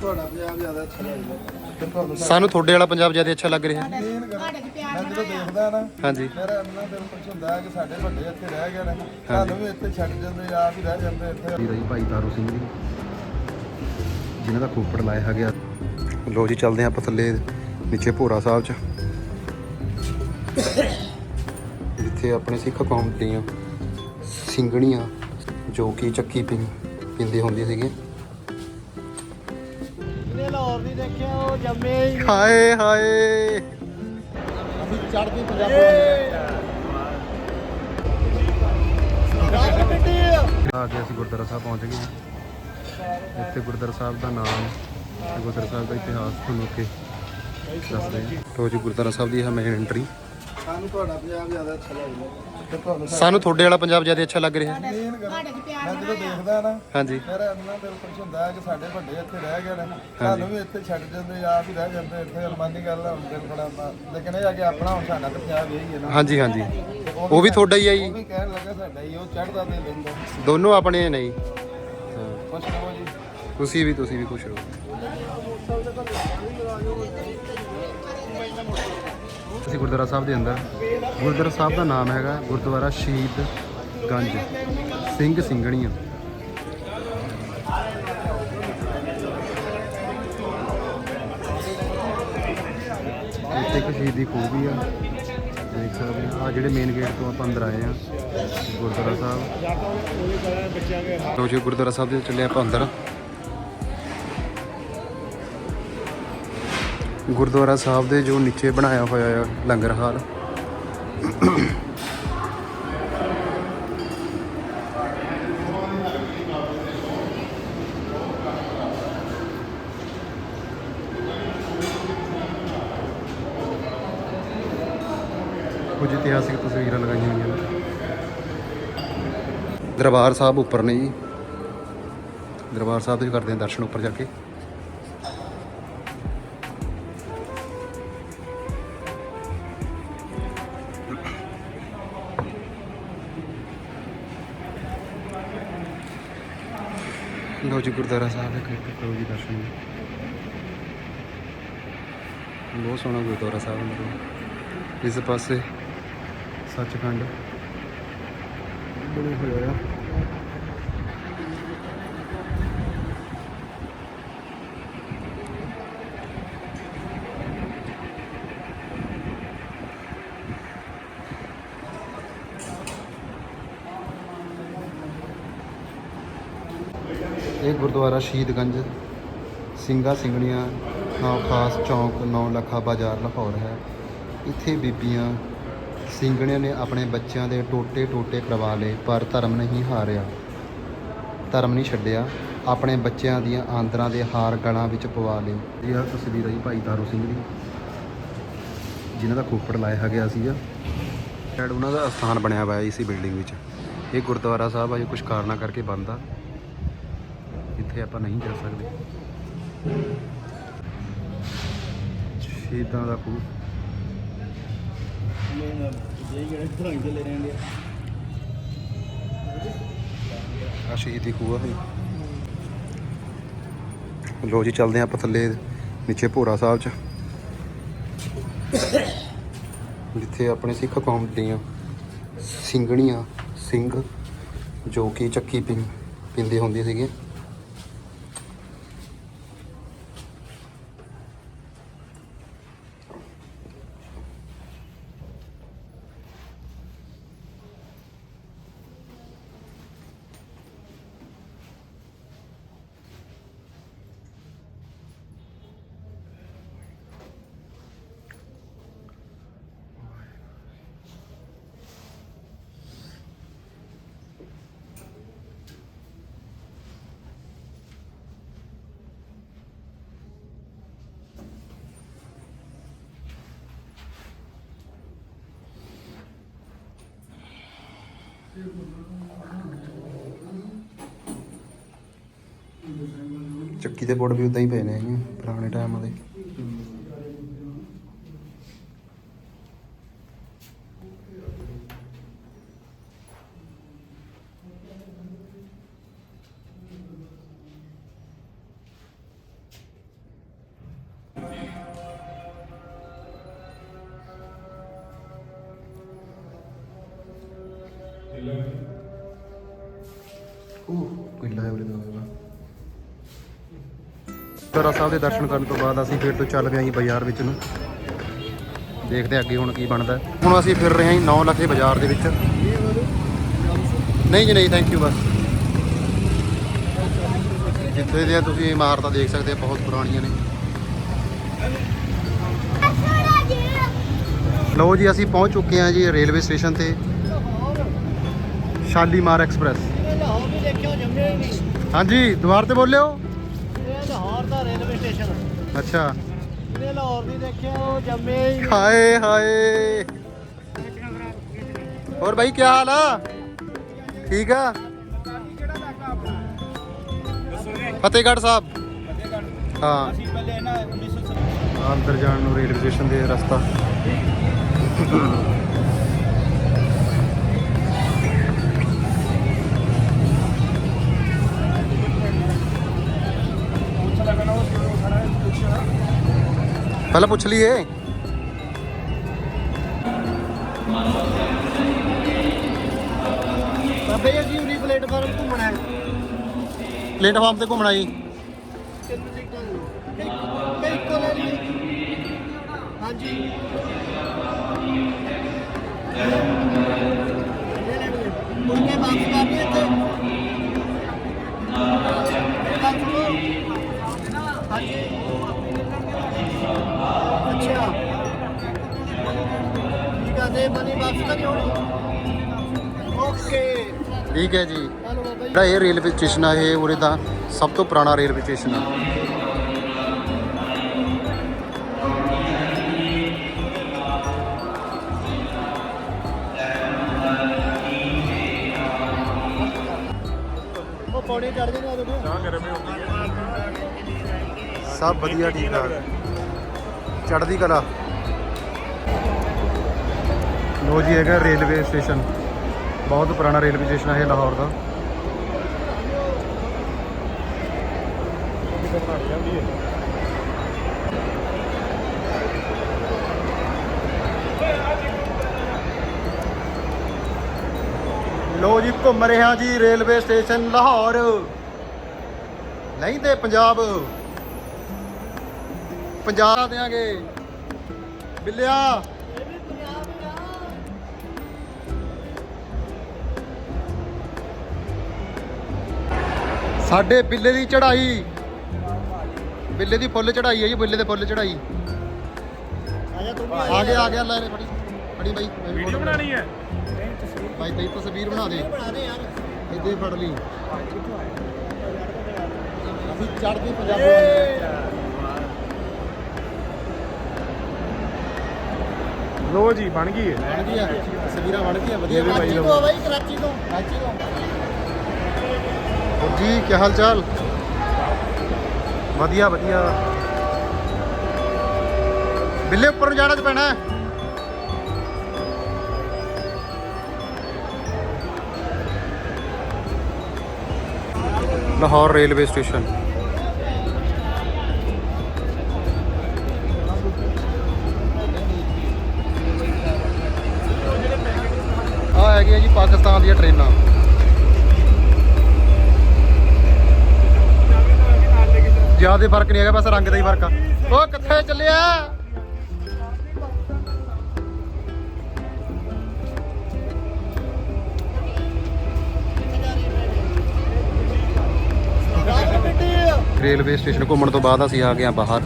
ਤੁਹਾਡਾ ਪੰਜਾਬ ਜ਼ਿਆਦਾ ਅੱਛਾ ਲੱਗਦਾ ਤੇ ਤੁਹਾਨੂੰ ਸਾਨੂੰ ਤੁਹਾਡੇ ਵਾਲਾ ਪੰਜਾਬ ਜ਼ਿਆਦਾ ਅੱਛਾ ਲੱਗ ਰਿਹਾ। ਮੈਂ ਜਦੋਂ ਦੇਖਦਾ ਨਾ ਹਾਂਜੀ। ਮੇਰਾ ਅੰਨਾ ਦਿਲ ਖੁਸ਼ ਹੁੰਦਾ ਹੈ ਕਿ ਸਾਡੇ ਵੱਡੇ ਇੱਥੇ ਰਹਿ ਗਏ ਨੇ। ਸਾਨੂੰ ਵੀ ਇੱਥੇ ਛੱਡ ਜਾਂਦੇ ਆਪ ਹੀ ਰਹਿ ਜਾਂਦੇ ਇੱਥੇ। ਜੀ ਰਹੀ ਭਾਈ ਤਾਰੂ ਸਿੰਘ ਜੀ। ਜਿਨ੍ਹਾਂ ਦਾ ਖੋਪੜ ਲਾਇਆ ਗਿਆ ਲੋ ਜੀ ਚੱਲਦੇ ਹਾਂ ਆਪਾਂ ਥੱਲੇ ਨੀਚੇ ਭੋਰਾ ਸਾਹਿਬ ਚ। ਜਿੱਥੇ ਆਪਣੇ ਸਿੱਖ ਕੌਮ ਦੀਆਂ ਸਿੰਘਣੀਆਂ ਜੋ ਕਿ ਚੱਕੀ ਪਿੰਦੇ ਲਾਹੌਰ ਨਹੀਂ ਦੇਖਿਆ ਉਹ ਜੰਮੇ ਹੀ ਹਾਏ ਹਾਏ। ਅਸੀਂ ਚੜ੍ਹਦੀ ਪੰਜਾਬੋਂ ਆ। ਕੇ ਅਸੀਂ ਗੁਰਦੁਆਰਾ ਸਾਹਿਬ ਪਹੁੰਚ ਗਏ ਹਾਂ। ਇੱਥੇ ਗੁਰਦੁਆਰਾ ਸਾਹਿਬ ਦਾ ਨਾਮ ਤੇ ਗੁਰਦੁਆਰਾ ਸਾਹਿਬ ਦਾ ਇਤਿਹਾਸ ਤੁਹਾਨੂੰ ਅੱਗੇ ਦੱਸਦੇ ਹਾਂ। ਲੋ ਜੀ ਗੁਰਦੁਆਰਾ ਸਾਹਿਬ ਦੀ ਇਹ ਮੇਨ ਐਂਟਰੀ ਸਾਨੂੰ ਤੁਹਾਡਾ ਪੰਜਾਬ ਜ਼ਿਆਦਾ ਅੱਛਾ ਲੱਗਦਾ। ਤੁਹਾਨੂੰ ਸਾਨੂੰ ਤੁਹਾਡੇ ਵਾਲਾ ਪੰਜਾਬ ਜ਼ਿਆਦਾ ਅੱਛਾ ਲੱਗ ਰਿਹਾ। ਮੇਨ ਗੱਲ ਮੈਂ ਜਦੋਂ ਦੇਖਦਾ ਨਾ ਹਾਂਜੀ। ਮੇਰਾ ਅੰਨਾ ਦਿਲ ਖੁਸ਼ ਹੁੰਦਾ ਹੈ ਕਿ ਸਾਡੇ ਵੱਡੇ ਇੱਥੇ ਰਹਿ ਗਏ ਨੇ। ਸਾਨੂੰ ਵੀ ਇੱਥੇ ਛੱਡ ਜਾਂਦੇ ਆਪ ਹੀ ਰਹਿ ਜਾਂਦੇ ਇੱਥੇ ਅਰਮਾਨੀ ਗੱਲ ਆ, ਹੁਣ ਦਿਲ ਬੜਾ ਮਾ- ਲੇਕਿਨ ਇਹ ਆ ਕਿ ਆਪਣਾ ਹੁਣ ਸਾਡਾ ਤਾਂ ਪੰਜਾਬ ਇਹੀ ਹੈ ਨਾ। ਹਾਂਜੀ ਹਾਂਜੀ। ਉਹ ਵੀ ਤੁਹਾਡਾ ਹੀ ਆ ਉਹ ਜੀ ਵੀ ਕਹਿਣ ਲੱਗਾ ਸਾਡਾ ਹੀ ਉਹ ਚੜਦਾ ਤੇ ਲੈਂਦਾ ਦੋਨੋਂ ਆਪਣੇ ਜੀ। ਤੁਸੀਂ ਵੀ ਤੁਸੀਂ ਵੀ ਖੁਸ਼ ਰਹੋ। ਅਸੀਂ ਗੁਰਦੁਆਰਾ ਸਾਹਿਬ ਦੇ ਅੰਦਰ। ਗੁਰਦੁਆਰਾ ਸਾਹਿਬ ਦਾ ਨਾਮ ਹੈਗਾ ਗੁਰਦੁਆਰਾ ਸ਼ਹੀਦ ਗੰਜ। ਸਿੰਘ ਸਿੰਘਣੀਆਂ। ਇੱਥੇ ਇੱਕ ਸ਼ਹੀਦੀ ਖੂਹ ਵੀ ਆ। ਦੇਖ ਸਕਦੇ ਆ। ਆਹ ਜਿਹੜੇ ਮੇਨ ਗੇਟ ਤੋਂ ਆਪਾਂ ਅੰਦਰ ਆਏ ਆ ਗੁਰਦੁਆਰਾ ਸਾਹਿਬ। ਲੋ ਜੀ, ਗੁਰਦੁਆਰਾ ਸਾਹਿਬ ਦੇ ਚੱਲੇ ਆਪਾਂ ਅੰਦਰ। ਗੁਰਦੁਆਰਾ ਸਾਹਿਬ ਦੇ ਜੋ ਨੀਚੇ ਬਣਾਇਆ ਹੋਇਆ ਆ ਲੰਗਰ ਹਾਲ। ਕੁਝ ਇਤਿਹਾਸਿਕ ਤਸਵੀਰਾਂ ਲਗਾਈਆਂ ਹੋਈਆਂ ਨੇ। ਦਰਬਾਰ ਸਾਹਿਬ ਉੱਪਰ ਨੇ ਜੀ। ਦਰਬਾਰ ਸਾਹਿਬ ਦੇ ਕਰਦੇ ਹਾਂ ਦਰਸ਼ਨ ਉੱਪਰ ਜਾ ਕੇ। ਲੋ ਜੀ, ਗੁਰਦੁਆਰਾ ਸਾਹਿਬ ਦੇ ਕਰੀਬ ਕਰੋ ਜੀ ਦਰਸ਼ਨ ਬਹੁਤ ਸੋਹਣਾ ਗੁਰਦੁਆਰਾ ਸਾਹਿਬ ਮਤਲਬ। ਇਸ ਪਾਸੇ ਸੱਚਖੰਡ। ਬਣੇ ਹੋਏ ਆ। ਗੁਰਦੁਆਰਾ ਸ਼ਹੀਦਗੰਜ, ਸਿੰਘਾ ਸਿੰਘਣੀਆਂ, ਨੌ ਖਾਸ ਚੌਂਕ ਨੌ ਲੱਖਾ ਬਾਜ਼ਾਰ ਲਾਹੌਰ ਹੈ। ਇੱਥੇ ਬੀਬੀਆਂ ਸਿੰਘਣੀਆਂ ਨੇ ਆਪਣੇ ਬੱਚਿਆਂ ਦੇ ਟੋਟੇ ਟੋਟੇ ਕਰਵਾ ਲਏ, ਪਰ ਧਰਮ ਨਹੀਂ ਹਾਰਿਆ। ਧਰਮ ਨਹੀਂ ਛੱਡਿਆ, ਆਪਣੇ ਬੱਚਿਆਂ ਦੀਆਂ ਆਂਦਰਾਂ ਦੇ ਹਾਰ ਗਲਾਂ ਵਿੱਚ ਪਵਾ ਲਏ। ਇਹ ਆ ਤਸਵੀਰ ਹੈ ਜੀ ਭਾਈ ਤਾਰੂ ਸਿੰਘ ਦੀ, ਜਿਨ੍ਹਾਂ ਦਾ ਖੋਪੜ ਲਾਇਆ ਗਿਆ ਸੀਗਾ। ਸ਼ਾਇਦ ਉਹਨਾਂ ਦਾ ਸਥਾਨ ਬਣਿਆ ਹੋਇਆ ਇਸੇ ਬਿਲਡਿੰਗ ਵਿੱਚ। ਇਹ ਗੁਰਦੁਆਰਾ ਸਾਹਿਬ ਆ, ਜੋ ਕੁਝ ਕਾਰਨਾਂ ਕਰਕੇ ਬੰਦ ਆ। ਜਿੱਥੇ ਆਪਾਂ ਨਹੀਂ ਜਾ ਸਕਦੇ। ਸ਼ਹੀਦਾਂ ਦਾ ਖੂਹ। ਆ ਸ਼ਹੀਦੀ ਖੂਹ ਆ ਇਹ ਲੋ ਜੀ, ਚੱਲਦੇ ਹਾਂ ਆਪਾਂ ਥੱਲੇ ਨੀਚੇ ਭੋਰਾ ਸਾਹਿਬ ਚ। ਜਿੱਥੇ ਆਪਣੇ ਸਿੱਖ ਕੌਮ ਦੀਆਂ ਸਿੰਘਣੀਆਂ ਸਿੰਘ ਜੋ ਕਿ ਚੱਕੀ ਪਿੰ, ਪਿੰਦੇ ਹੁੰਦੀਆਂ ਸੀਗੀਆਂ ਚੱਕੀ ਦੇ ਬੋਰਡ ਵੀ ਉਦਾਂ ਹੀ ਪਏ ਨੇ ਪੁਰਾਣੇ ਟਾਈਮ ਦੇ। ਉਹ ਕਿੱਲਾ ਹੈ ਉਰੇ ਦਾ ਹੋਵੇਗਾ ਸਾਹਿਬ ਦੇ ਦਰਸ਼ਨ ਕਰਨ ਤੋਂ ਬਾਅਦ ਅਸੀਂ ਫਿਰ ਤੋਂ ਚੱਲ ਗਏ ਜੀ ਬਾਜ਼ਾਰ ਵਿੱਚ ਨੂੰ। ਦੇਖਦੇ ਹਾਂ ਅੱਗੇ ਹੁਣ ਕੀ ਬਣਦਾ। ਹੁਣ ਅਸੀਂ ਫਿਰ ਰਹੇ ਹਾਂ ਜੀ 9 ਲੱਖੇ ਬਾਜ਼ਾਰ ਦੇ ਵਿੱਚ। ਨਹੀਂ ਜੀ, ਨਹੀਂ ਥੈਂਕ ਯੂ ਬਸ। ਜਿੱਥੇ ਦੀਆਂ ਤੁਸੀਂ ਇਮਾਰਤਾਂ ਦੇਖ ਸਕਦੇ ਹੋ ਬਹੁਤ ਪੁਰਾਣੀਆਂ ਨੇ। ਲਓ ਜੀ, ਅਸੀਂ ਪਹੁੰਚ ਚੁੱਕੇ ਹਾਂ ਜੀ ਰੇਲਵੇ ਸਟੇਸ਼ਨ ਤੇ। ਸ਼ਾਲੀਮਾਰ ਐਕਸਪ੍ਰੈਸ ਲਾਹੌਰ ਵੀ ਦੇਖਿਓ ਜੰਮੇ ਹੀ ਹਾਂਜੀ ਦੁਬਾਰ ਤੇ ਬੋਲਿਓ ਇਹ ਲਾਹੌਰ ਦਾ ਰੇਲਵੇ ਸਟੇਸ਼ਨ ਅੱਛਾ ਇਹਨੇ ਲਾਹੌਰ ਨਹੀਂ ਦੇਖਿਆ ਜੰਮੇ ਹੀ ਹਾਏ ਹਾਏ ਹੋਰ ਭਾਈ ਕੀ ਹਾਲ ਆ ਠੀਕ ਆ ਫਤਿਹਗੜ੍ਹ ਸਾਹਿਬ ਹਾਂ ਆਹ ਅੰਦਰ ਜਾਣ ਨੂੰ ਰੇਲਵੇ ਸਟੇਸ਼ਨ ਦੇ ਰਸਤਾ ਪਹਿਲਾਂ ਪੁੱਛ ਲਈਏ। ਬਾਬੇ ਜੀ ਉਰੀ ਪਲੇਟਫਾਰਮ ਘੁੰਮਣਾ ਹੈ। ਪਲੇਟਫਾਰਮ ਤੇ ਘੁੰਮਣਾ ਜੀ। ਹਾਂਜੀ। ਠੀਕ ਆ ਤੇ ਮਨੀ ਵਾਪਸ ਤਾਂ ਨਹੀਂ? ਹੋਣੀ ਓਕੇ। ਠੀਕ ਹੈ ਜੀ। ਜਿਹੜਾ ਇਹ ਰੇਲਵੇ ਸਟੇਸ਼ਨ ਆ ਇਹ ਉਰੇ ਦਾ ਸਭ ਤੋਂ ਪੁਰਾਣਾ ਰੇਲਵੇ ਸਟੇਸ਼ਨ ਆ। ਉਹ ਪੌੜੀ ਚੜ ਜਾਂਦੇ ਉਹਦੇ ਸਭ ਵਧੀਆ ਠੀਕ ਠਾਕ ਚੜ੍ਹਦੀ ਕਲਾ। ਲੋ ਜੀ, ਹੈਗਾ ਰੇਲਵੇ ਸਟੇਸ਼ਨ। ਬਹੁਤ ਪੁਰਾਣਾ ਰੇਲਵੇ ਸਟੇਸ਼ਨ ਹੈ ਲਾਹੌਰ ਦਾ। ਲੋ ਜੀ, ਘੁੰਮ ਰਿਹਾ ਜੀ ਰੇਲਵੇ ਸਟੇਸ਼ਨ ਲਾਹੌਰ। ਨਹੀਂ ਤੇ ਪੰਜਾਬ। ਪੰਜਾਬ ਦੇਾਂਗੇ ਬਿੱਲਿਆ। ਸਾਡੇ ਬਿੱਲੇ ਦੀ ਚੜ੍ਹਾਈ। ਬਿੱਲੇ ਦੀ ਫੁੱਲ ਚੜ੍ਹਾਈ ਹੈ ਜੀ ਬਿੱਲੇ ਦੇ ਫੁੱਲ ਵੀ ਆ ਗਿਆ ਆ ਗਿਆ ਲੈ ਲੈ ਫੜੀ। ਫੜੀ ਬਾਈ। ਵੀਡੀਓ ਬਣਾਣੀ ਹੈ। ਬਾਈ ਤੇਰੀ ਤਸਵੀਰ ਬਣਾ ਦੇ। ਬਣਾ ਦੇ ਯਾਰ। ਇੱਥੇ ਫੜ ਲਈ। ਅਸੀਂ ਚੜ੍ਹਦੀ ਪੰਜਾਬ ਲੋ ਜੀ ਬਣ ਗਈ ਹੈ। ਬਣ ਗਈ ਆ ਤਸਵੀਰਾਂ ਬਣ ਗਈਆਂ ਵਧੀਆ ਬਾਈ ਕਰਾਚੀ। ਤੋਂ ਬਾਈ ਕਰਾਚੀ ਤੋਂ। ਕਰਾਚੀ ਤੋਂ। ਹੋਰ ਜੀ, ਕੀ ਹਾਲ ਚਾਲ? ਵਧੀਆ ਵਧੀਆ। ਬਿੱਲੇ ਉੱਪਰ ਨੂੰ ਜਾਣਾ ਚ ਪੈਣਾ ਲਾਹੌਰ ਰੇਲਵੇ ਸਟੇਸ਼ਨ। ਆ ਹੈਗੀਆਂ ਜੀ ਪਾਕਿਸਤਾਨ ਦੀਆਂ ਟ੍ਰੇਨਾਂ। ਜ਼ਿਆਦਾ ਫ਼ਰਕ ਨਹੀਂ ਹੈਗਾ ਬਸ ਰੰਗ ਦਾ ਹੀ ਫ਼ਰਕ ਆ। ਉਹ ਕਿੱਥੇ ਚੱਲਿਆ? ਰੇਲਵੇ ਸਟੇਸ਼ਨ ਘੁੰਮਣ ਤੋਂ ਬਾਅਦ ਅਸੀਂ ਆ ਗਏ ਹਾਂ ਬਾਹਰ।